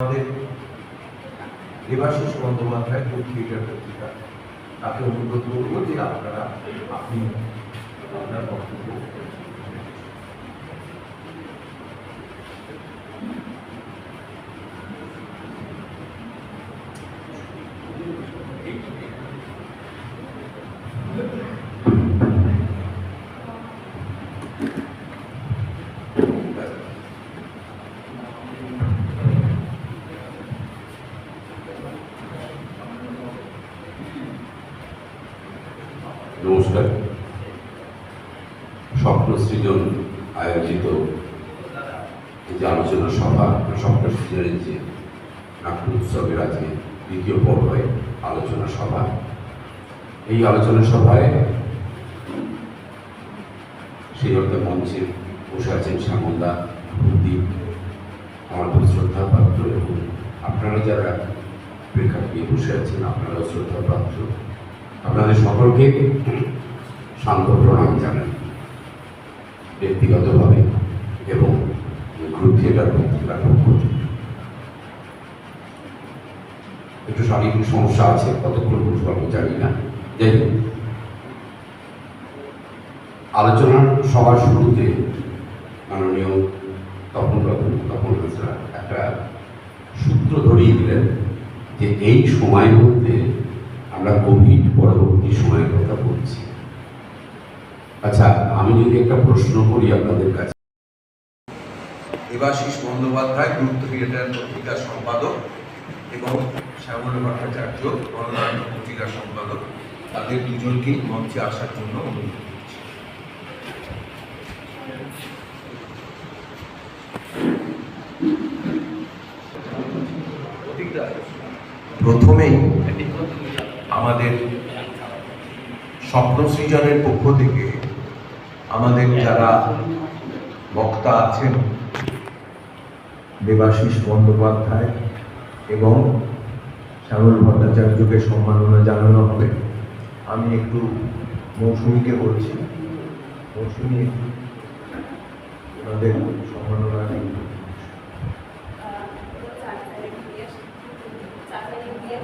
আমাদের দেবাশিস বন্দ্যোপাধ্যায় থিয়েটার পত্রিকা তাকে অনুরোধ করব যে আপনারা আপনি আপনার বক্তব্য নমস্কার। স্বপ্ন সৃজন আয়োজিত যে আলোচনা সভা, স্বপ্ন সৃজনের যে নাট্য উৎসবের আজকে দ্বিতীয় পর্বে আলোচনা সভা, এই আলোচনা সভায় সেই অর্থে মঞ্চে বসে আছেন শ্যামলদা, প্রদীপ আমার খুব শ্রদ্ধা পাত্র এবং আপনারা যারা প্রেক্ষাগৃহে বসে আছেন, আপনারাও শ্রদ্ধা পাত্র। আপনাদের সকলকে শান্ত প্রণাম জানাই ব্যক্তিগতভাবে এবং গ্রুপ থিয়েটার পত্রিকার। একটু শারীরিক সমস্যা আছে, কতক্ষণ আমি জানি না যাই আলোচনার সবার শুরুতে মাননীয় তপন রতন তপন হাজরা একটা সূত্র ধরিয়ে দিলেন যে এই সময়ের মধ্যে আমরা কোভিড পরবর্তী সময়ের কথা বলছি। আচ্ছা আমি যদি একটা প্রশ্ন করি আপনাদের কাছে। দেবাশিস বন্দ্যোপাধ্যায় গ্রুপ থিয়েটার পত্রিকার সম্পাদক এবং শ্যামল ভট্টাচার্য গণনাট্য পত্রিকার সম্পাদক তাদের দুজনকেই মঞ্চে আসার জন্য অনুরোধ করছি। প্রথমেই আমাদের স্বপ্ন সৃজনের পক্ষ থেকে আমাদের যারা বক্তা আছেন, দেবাশিস বন্দ্যোপাধ্যায় এবং শ্যামল ভট্টাচার্যকে সম্মাননা জানানো হবে। আমি একটু মৌসুমীকে বলছি। মৌসুমী, ওনাদের সম্মাননা দিন।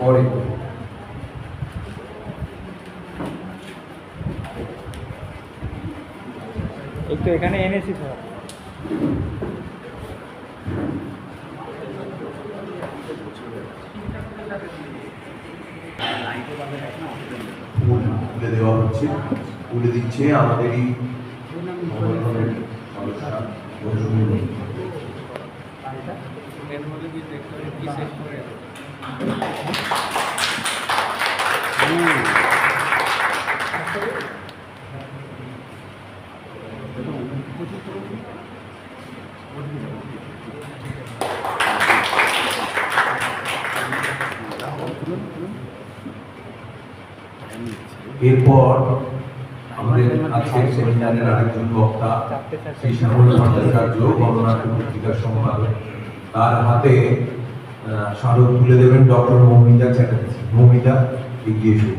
পরে একটু এখানে এনেছি স্যার তুলে দেওয়া হচ্ছে। তুলে দিচ্ছে আমাদেরই দেখতে এরপর আমাদের আছে সেমিনারের আরেকজন বক্তা, শ্রী শ্যামল ভট্টাচার্য পত্রিকার সম্পাদক। তার হাতে স্মারক তুলে দেবেন ডক্টর মৌমিতা চ্যাটার্জি। মৌমিতা, এগিয়ে এসে।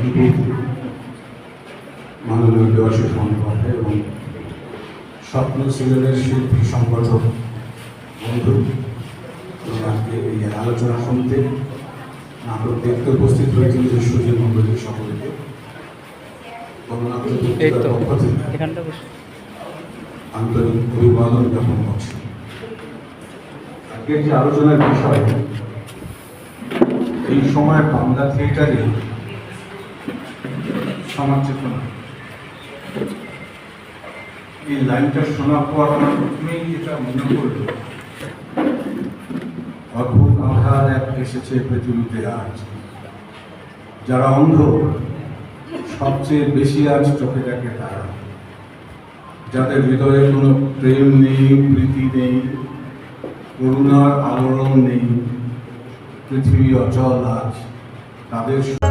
বিভূতি মাননীয় এবং স্বপ্ন সৃজনের শিল্পী সংগঠক বন্ধু এবং আজকে এই আলোচনা শুনতে নাটক দেখতে উপস্থিত হয়েছিল যে সুজন মন্ডলীর সকলকে। আন্তরিক অভিবাদন জ্ঞাপন করছি। আজকের যে আলোচনার বিষয় এই সময় বাংলা থিয়েটারে সমাজ চেতনা। এই লাইনটা শোনার পর আমার প্রথমেই যেটা মনে পড়ল অদ্ভুত আধার এক এসেছে পৃথিবীতে আজ। যারা অন্ধ, সবচেয়ে বেশি আজ চোখে দেখে তারা। যাদের হৃদয়ে কোনো প্রেম নেই, প্রীতি নেই, করুণার আলোড়ন নেই, পৃথিবী অচল আজ, তাদের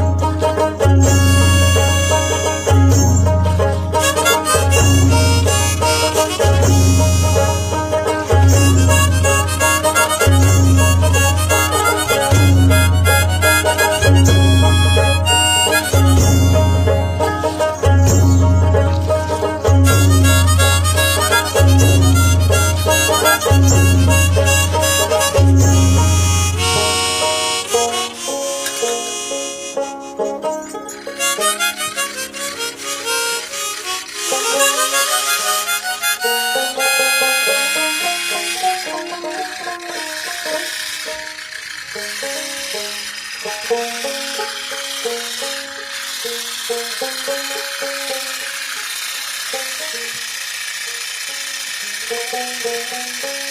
Música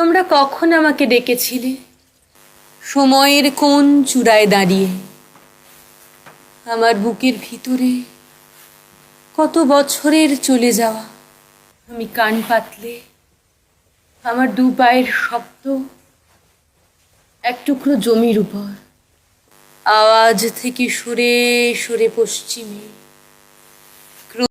তোমরা কখন আমাকে ডেকেছিলে? সময়ের কোন চূড়ায় দাঁড়িয়ে। আমার বুকের ভিতরে কত বছরের চলে যাওয়া। আমি কান পাতলে আমার দু পায়ের শব্দ এক টুকরো জমির উপর। আওয়াজ থেকে সরে সরে পশ্চিমে